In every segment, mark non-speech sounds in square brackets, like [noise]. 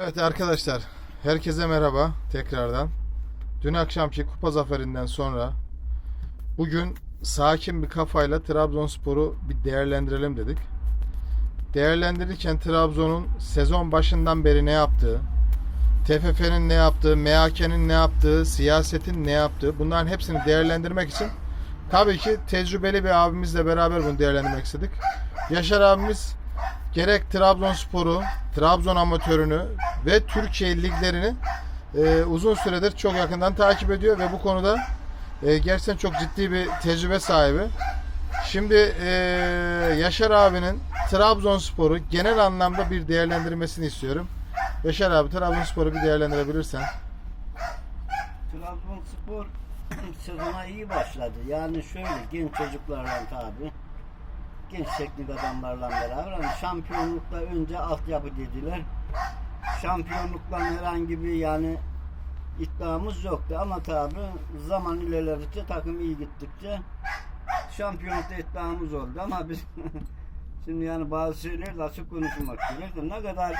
Evet arkadaşlar, herkese merhaba tekrardan. Dün akşamki kupa zaferinden sonra bugün sakin bir kafayla Trabzonspor'u bir değerlendirelim dedik. Değerlendirirken Trabzon'un sezon başından beri ne yaptığı, TFF'nin ne yaptığı, MHK'nin ne yaptığı, siyasetin ne yaptığı bunların hepsini değerlendirmek için tabii ki tecrübeli bir abimizle beraber bunu değerlendirmek istedik. Yaşar abimiz gerek Trabzonspor'u, Trabzon amatörünü ve Türkiye liglerini e, uzun süredir çok yakından takip ediyor ve bu konuda e, gerçekten çok ciddi bir tecrübe sahibi. Şimdi e, Yaşar abinin Trabzonspor'u genel anlamda bir değerlendirmesini istiyorum. Yaşar abi Trabzonspor'u bir değerlendirebilirsen. Trabzonspor [clears throat] sezona iyi başladı. Yani şöyle genç çocuklarla tabi. Genç teknik adamlarla beraber hani şampiyonlukta önce altyapı dediler. Şampiyonluktan herhangi bir yani iddiamız yoktu ama tabi zaman ilerledikçe takım iyi gittikçe şampiyonlukta iddiamız oldu ama biz [laughs] şimdi yani bazı şeyler açık konuşmak gerekir. Ne kadar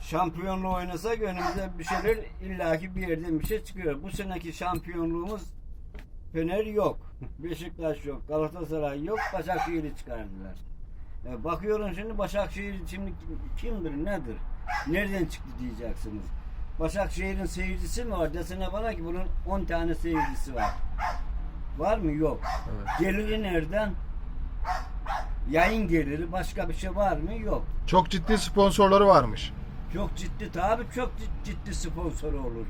şampiyonluğu oynasak önümüze bir şeyler illaki bir yerden bir şey çıkıyor. Bu seneki şampiyonluğumuz Fener yok. Beşiktaş yok. Galatasaray yok. Başakşehir'i çıkardılar. E, bakıyorum şimdi Başakşehir şimdi kimdir nedir? Nereden çıktı diyeceksiniz. Başakşehir'in seyircisi mi var? Desene bana ki bunun 10 tane seyircisi var. Var mı? Yok. Evet. Geliri nereden? Yayın geliri başka bir şey var mı? Yok. Çok ciddi sponsorları varmış. Çok ciddi tabi çok cid- ciddi sponsor olur.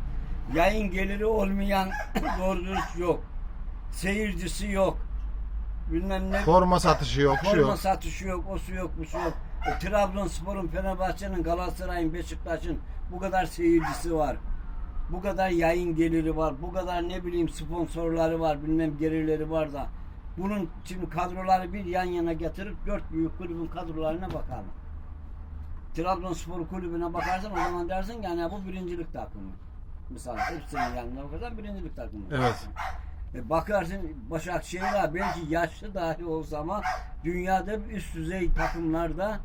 Yayın geliri olmayan [coughs] doğru dürüst yok. Seyircisi yok. Bilmem ne. Forma satışı yok, şu Forma yok. satışı yok, o su yok, bu su yok. E, Trabzonspor'un, Fenerbahçe'nin, Galatasaray'ın, Beşiktaş'ın bu kadar seyircisi var. Bu kadar yayın geliri var. Bu kadar ne bileyim sponsorları var, bilmem gelirleri var da. Bunun şimdi kadroları bir yan yana getirip dört büyük kulübün kadrolarına bakalım. Trabzonspor kulübüne bakarsan o zaman dersin ki yani bu birincilik takımı. Mesela hepsinin yanına bakarsan birincilik takımı. Evet. E bakarsın Başakşehir ha belki yaşlı dahi olsa ama dünyada üst düzey takımlarda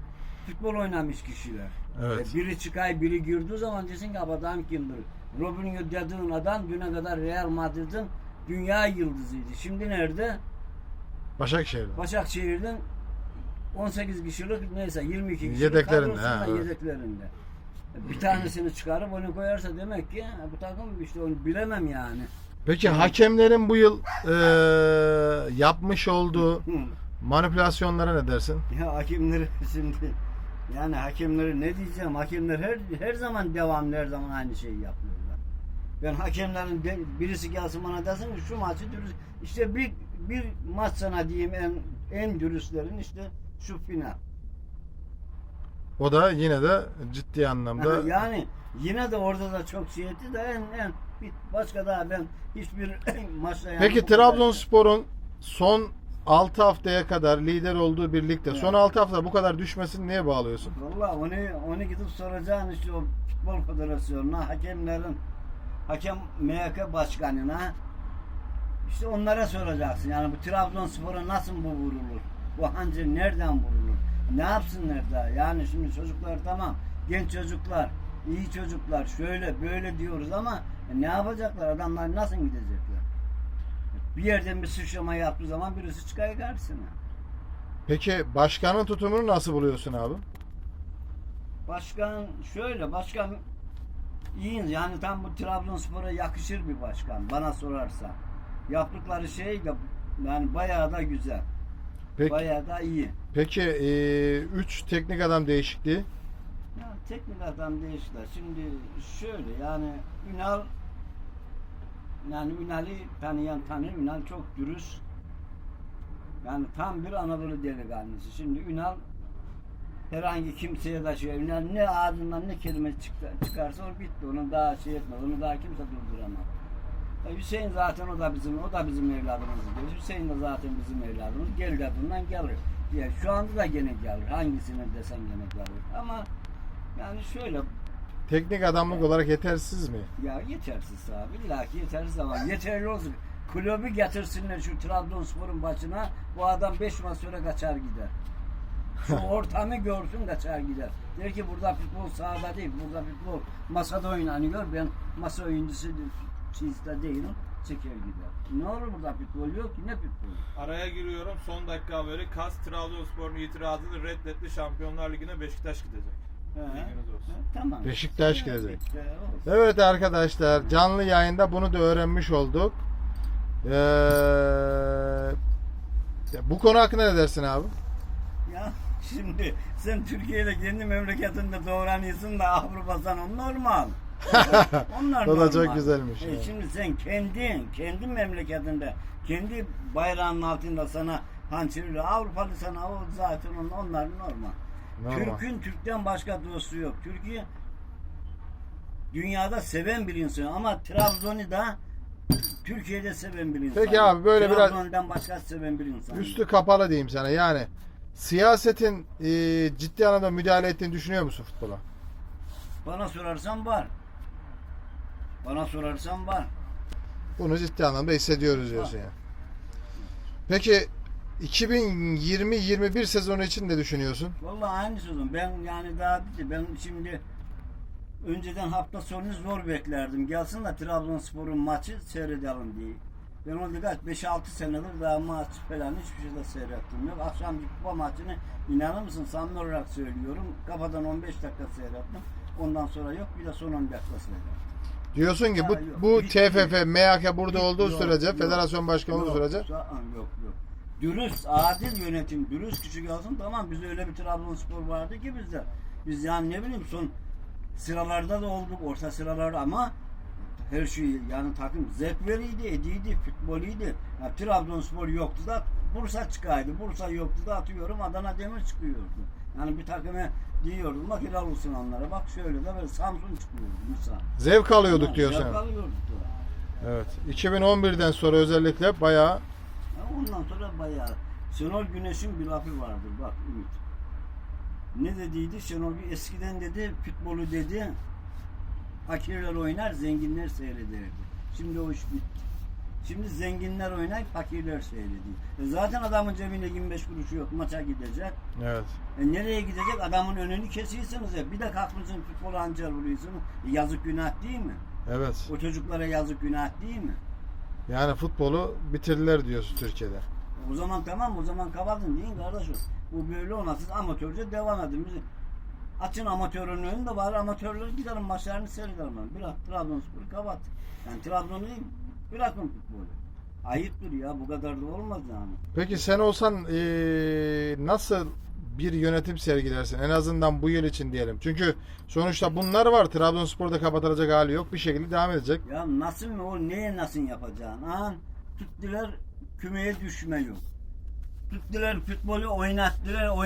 futbol oynamış kişiler. Evet. E biri çıkay biri girdiği zaman desin ki "Bu adam kimdir? Robinho dediğin adam düne kadar Real Madrid'in dünya yıldızıydı. Şimdi nerede? Başakşehir'de. Başakşehir'den 18 kişilik neyse 22 kişilik Yedeklerinde, ha, evet. yedeklerinde. Bir tanesini çıkarıp onu koyarsa demek ki bu takım işte onu bilemem yani. Peki hakemlerin bu yıl e, yapmış olduğu manipülasyonlara ne dersin? Ya hakemleri [laughs] şimdi yani hakemleri ne diyeceğim? Hakemler her her zaman devamlı her zaman aynı şeyi yapıyorlar. Ben hakemlerin birisi gelsin bana desin ki şu maçı dürüst işte bir bir maç sana diyeyim en en dürüstlerin işte şu final. O da yine de ciddi anlamda [laughs] yani yine de orada da çok şey etti de en en bir başka daha ben hiçbir [laughs] maçta yani Peki bu kadar- Trabzonspor'un son 6 haftaya kadar lider olduğu bir ligde son 6 hafta bu kadar düşmesini neye bağlıyorsun? Valla onu onu gidip soracaksın işte o futbol federasyonuna, hakemlerin hakem MHK başkanına işte onlara soracaksın. Yani bu Trabzonspor'a nasıl bu vurulur? Bu hancı nereden vurulur? Ne yapsınlar da? Yani şimdi çocuklar tamam. Genç çocuklar, iyi çocuklar şöyle böyle diyoruz ama e, ne yapacaklar? Adamlar nasıl gidecekler? Bir yerden bir sıçrama yaptığı zaman birisi çıkar karşısına. Peki başkanın tutumunu nasıl buluyorsun abi? Başkan şöyle başkan iyi yani tam bu Trabzonspor'a yakışır bir başkan bana sorarsa. Yaptıkları şey de yani bayağı da güzel. Peki Bayağı da iyi. peki 3 teknik adam değişikliği Yani teknik adam değiştiler. Şimdi şöyle yani Ünal yani Ünal'i tanıyan tanır. Ünal çok dürüst. Yani tam bir Anadolu delikanlısı. Şimdi Ünal herhangi kimseye şey Ünal ne ağzından ne kelime çıktı, çıkarsa o bitti. Onu daha şey etmez. Onu daha kimse durduramaz. E Hüseyin zaten o da bizim o da bizim evladımız. Hüseyin de zaten bizim evladımız. Gel bundan gelir. Ya şu anda da gene gelir. Hangisine desen gene gelir. Ama yani şöyle teknik adamlık olarak yetersiz mi? ya yetersiz abi. İlla ki yetersiz ama yeterli olsun. Kulübü getirsinler şu Trabzonspor'un başına. Bu adam 5 maç sonra kaçar gider. Şu [laughs] ortamı görsün kaçar gider. Der ki burada futbol sahada değil, burada futbol masada oynanıyor. Ben masa oyuncusu çizde değilim. Çeker gider. Ne olur burada futbol yok ki ne futbol? Araya giriyorum. Son dakika haberi. Kas Trabzonspor'un itirazını reddetti. Şampiyonlar Ligi'ne Beşiktaş gidecek. Bilginiz olsun. Tamam. Beşiktaş gelecek. Evet arkadaşlar canlı yayında bunu da öğrenmiş olduk. Ee, ya bu konu hakkında ne dersin abi? Ya şimdi sen Türkiye'de kendi memleketinde doğranıyorsun da Avrupa'dan o normal. [laughs] Onlar O da çok güzelmiş E ya. şimdi sen kendin, kendi memleketinde, kendi bayrağının altında sana hançerli Avrupalı sana o zaten on- onlar normal. Normal. Türk'ün Türk'ten başka dostu yok. Türkiye dünyada seven bir insan ama Trabzon'u da Türkiye'de seven bir insan. Peki abi, böyle biraz- Trabzon'dan başka seven bir insan. Üstü kapalı diyeyim sana yani. Siyasetin e, ciddi anlamda müdahale ettiğini düşünüyor musun futbola? Bana sorarsan var. Bana sorarsan var. Bunu ciddi anlamda hissediyoruz diyorsun ya. Peki 2020-21 sezonu için ne düşünüyorsun? Vallahi aynı sözüm. Ben yani daha dedi. Ben şimdi önceden hafta sonu zor beklerdim. Gelsin de Trabzonspor'un maçı seyredelim diye. Ben onu kaç 5-6 senedir daha maç falan hiçbir şey de seyrettim yok. Akşamki kupa maçını inanır mısın samimi olarak söylüyorum. Kafadan 15 dakika seyrettim. Ondan sonra yok bir de son 10 dakika seyrettim. Diyorsun ki Ha, bu yok. bu Hiç- TFF, MHK burada olduğu Yok, sürece, yok. federasyon başkanı olduğu Yok, sürece sa- Yok yok. Dürüst, adil yönetim, dürüst kişi gelsin tamam biz öyle bir Trabzonspor vardı ki bizde. Biz yani ne bileyim son sıralarda da olduk, orta sıralarda ama her şey yani takım zevkleriydi, ediydi, futboliydi. Ya, Trabzonspor yoktu da Bursa çıkaydı. Bursa yoktu da atıyorum Adana Demir çıkıyordu. Yani bir takımı diyordum bak helal olsun onlara. Bak şöyle de böyle Samsun çıkıyordu misal. zevk alıyorduk Ha, diyorsun. zevk alıyorduk da. Evet. 2011'den sonra özellikle bayağı Ya ondan sonra bayağı Şenol Güneş'in bir lafı vardır bak Ümit. Ne dediydi? Şenol eskiden dedi futbolu dedi fakirler oynar zenginler seyrederdi. Şimdi o iş bitti. Şimdi zenginler oynar fakirler seyrediyor. E zaten adamın cebinde 25 kuruşu yok maça gidecek. evet. E nereye gidecek? Adamın önünü kesiyorsunuz ya. Bir de kalkmışsın futbol anca vuruyorsun. E yazık günah değil mi? Evet. O çocuklara yazık günah değil mi? Yani futbolu bitirdiler diyorsun Türkiye'de. O zaman tamam o zaman kapatın deyin kardeşim. Bu böyle olmaz. Siz amatörce devam edin. Biz açın amatörün önünde var. Amatörler gidelim maçlarını seyredelim. Ben. Bırak Trabzonspor'u kapat. Yani Trabzon'u değil, bırakın futbolu. Ayıptır ya bu kadar da olmaz yani. Peki sen olsan eee, nasıl bir yönetim sergilersin? En azından bu yıl için diyelim. Çünkü sonuçta bunlar var. Trabzonspor'da kapatılacak hali yok. Bir şekilde devam edecek. Ya nasıl mı o neye nasıl yapacaksın? Ha? Tuttular kümeye düşme yok. Tuttular futbolu oynattılar